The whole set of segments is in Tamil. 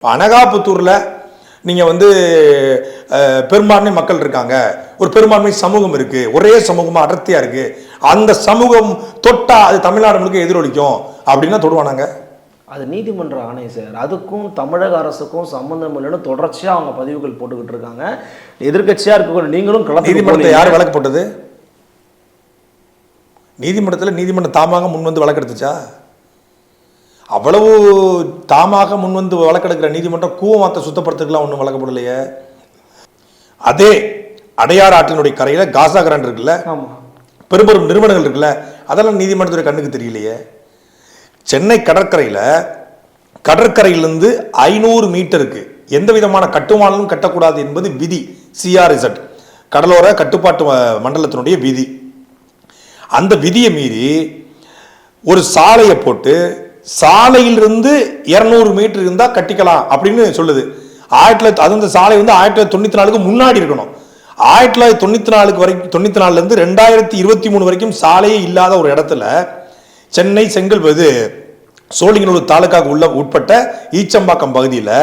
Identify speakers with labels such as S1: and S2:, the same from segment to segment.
S1: இப்போ அனகாபுத்தூரில் நீங்கள் வந்து பெரும்பான்மை மக்கள் இருக்காங்க. ஒரு பெரும்பான்மை சமூகம் இருக்கு. ஒரே சமூகமாக அடர்த்தியாக இருக்கு. அந்த சமூகம் தொட்டா அது தமிழ்நாடு முழுக்க எதிரொலிக்கும். அப்படின்னா தொடுவானாங்க
S2: அது நீதிமன்ற ஆணை சார். அதுக்கும் தமிழக அரசுக்கும் சம்மந்தம் இல்லைன்னு தொடர்ச்சியாக அவங்க பதிவுகள் போட்டுக்கிட்டு இருக்காங்க. எதிர்க்கட்சியாக இருக்கக்கூடிய நீங்களும் களத்துக்கு
S1: நீதிமன்றத்தை
S2: போனீங்க.
S1: யார் வழக்கு போட்டது? நீதிமன்றத்தில் நீதிமன்றம் தாமாக முன் வந்து வழக்கெடுத்துச்சா அவ்வளவு தாமாக முன் வந்து வழக்கெடுக்கிற நீதிமன்றம் கூவமாத்த சுத்தப்படுத்துறதுக்குலாம் ஒன்றும் வழக்கப்படலையே அதே அடையாறு ஆற்றினுடைய கரையில் காசா கரண்ட் இருக்குல்ல? பெரும் பெரும் நிறுவனங்கள் இருக்குல்ல? அதெல்லாம் நீதிமன்றத்துடைய கண்ணுக்கு தெரியலையே. சென்னை கடற்கரையில் கடற்கரையிலிருந்து ஐநூறு மீட்டருக்கு எந்த விதமான கட்டுமானமும் கட்டக்கூடாது என்பது விதி சிஆர்இசட் கடலோர கட்டுப்பாட்டு மண்டலத்தினுடைய விதி. அந்த விதியை மீறி ஒரு சாலையை போட்டு சாலையிலிருந்து இரநூறு மீட்டர் இருந்தால் கட்டிக்கலாம் அப்படின்னு சொல்லுது. ஆயிரத்தி தொள்ளாயிரத்தி அது அந்த சாலை வந்து ஆயிரத்தி தொள்ளாயிரத்தி தொண்ணூற்றி நாலுக்கு முன்னாடி இருக்கணும். ஆயிரத்தி தொள்ளாயிரத்தி தொண்ணூற்றி நாலுக்கு வரைக்கும் தொண்ணூற்றி நாலுலேருந்து ரெண்டாயிரத்தி இருபத்தி மூணு வரைக்கும் சாலையே இல்லாத ஒரு இடத்துல சென்னை செங்கல் இது சோழிங்கநல்லூர் தாலுக்காவுக்கு உள்ள உட்பட்ட ஈச்சம்பாக்கம் பகுதியில்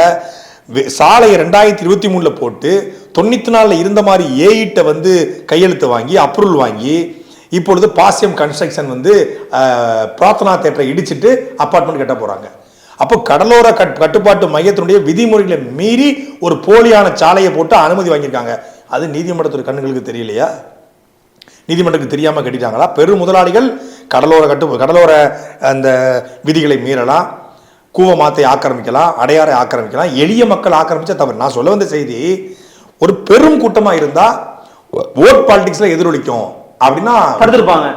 S1: சாலையை ரெண்டாயிரத்தி இருபத்தி மூணில் போட்டு தொண்ணூற்றி நாலில் இருந்த மாதிரி ஏஇட்ட வந்து கையெழுத்து வாங்கி அப்ரூவல் வாங்கி இப்பொழுது பாசியம் கன்ஸ்ட்ரக்ஷன் வந்து பிரார்த்தனா தேட்டரை இடிச்சிட்டு அப்பார்ட்மெண்ட் கட்ட போகிறாங்க அப்போ கடலோர கட் கட்டுப்பாட்டு மையத்தினுடைய விதிமுறைகளை மீறி ஒரு போலியான சாலையை போட்டு அனுமதி வாங்கியிருக்காங்க. அது நீதிமன்றத்துறை கண்ணுகளுக்கு தெரியலையா? நீதிமன்றத்துக்கு தெரியாமல் கட்டிட்டாங்களா? பெரு முதலாளிகள் கடலோர கட்டு கடலோர அந்த விதிகளை மீறலாம் கூவமாத்தை ஆக்கிரமிக்கலாம் அடையாறை ஆக்கிரமிக்கலாம் எளிய மக்கள் ஆக்கிரமிச்சா தவறு. நான் சொல்ல வந்த செய்தி ஒரு பெரும் கூட்டமாக இருந்தால் ஓட் பாலிடிக்ஸில் எதிரொலிக்கும். அப்படின்னா
S2: படுத்திருப்பாங்க.